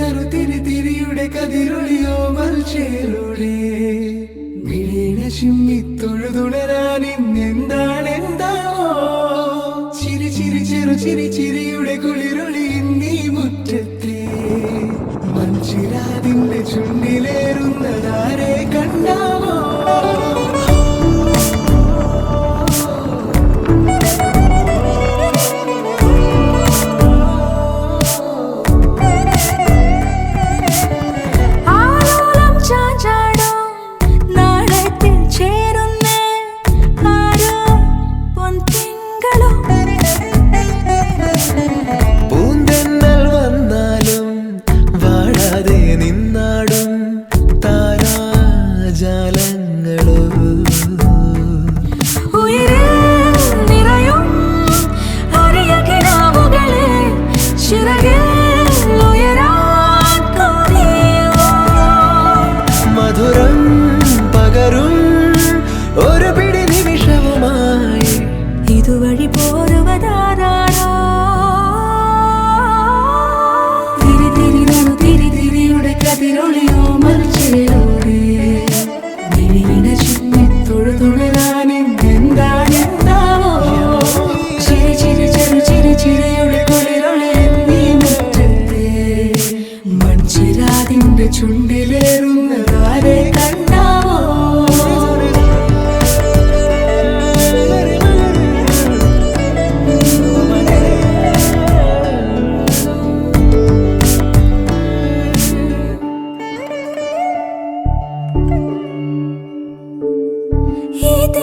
നറു തിരി തിരിയുടെ കതിരൊളിയോ മൽച്ചേലൂടെ മിഴീണ ചിമ്മി തൊഴുതുടരാൻ ഇന്നെന്താണ് എന്താണോ? ചിരി ചിരി ചെറു ചിരി ചിരിയുടെ കുളിരൊളി നീ മുറ്റത്തെ. മഞ്ചിരാതിന്റെ ചുണ്ടിലേറുന്നതാരെ வழி போருவதாரா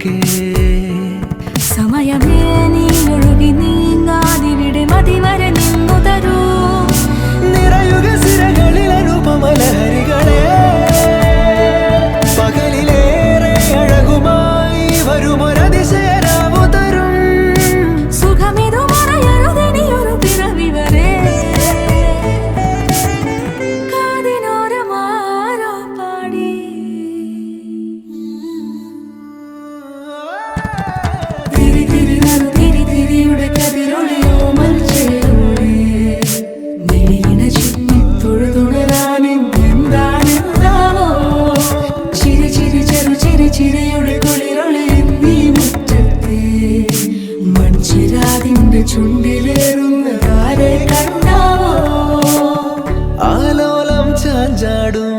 അഴകേ സമയമേ നീ ഒഴുകി നീങ്ങാതിവിടെ മതിവരെ മൺചിരാതിന്റെ ചുണ്ടിലേറുന്നതാരെ കണ്ടാവോ? ആലോലം ചാഞ്ചാടും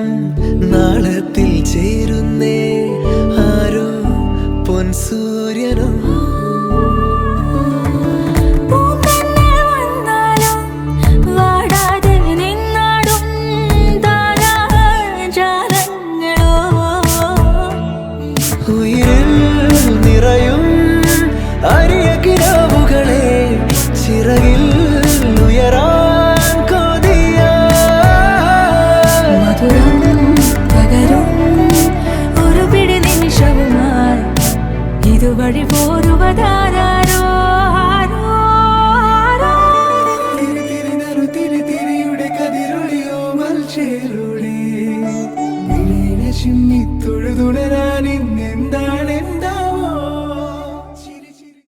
നാളത്തിൽ ചേരുന്നേ ആരോ പൊൻസൂര്യനും? ഇതുവഴി പോരുവതാരോ ആരോ? ആരോ? തിരി കതിരൊളിയോ മൽച്ചേലൂടെ ചിമ്മി തൊഴുതുണരാൻ ഇന്നെന്താണ്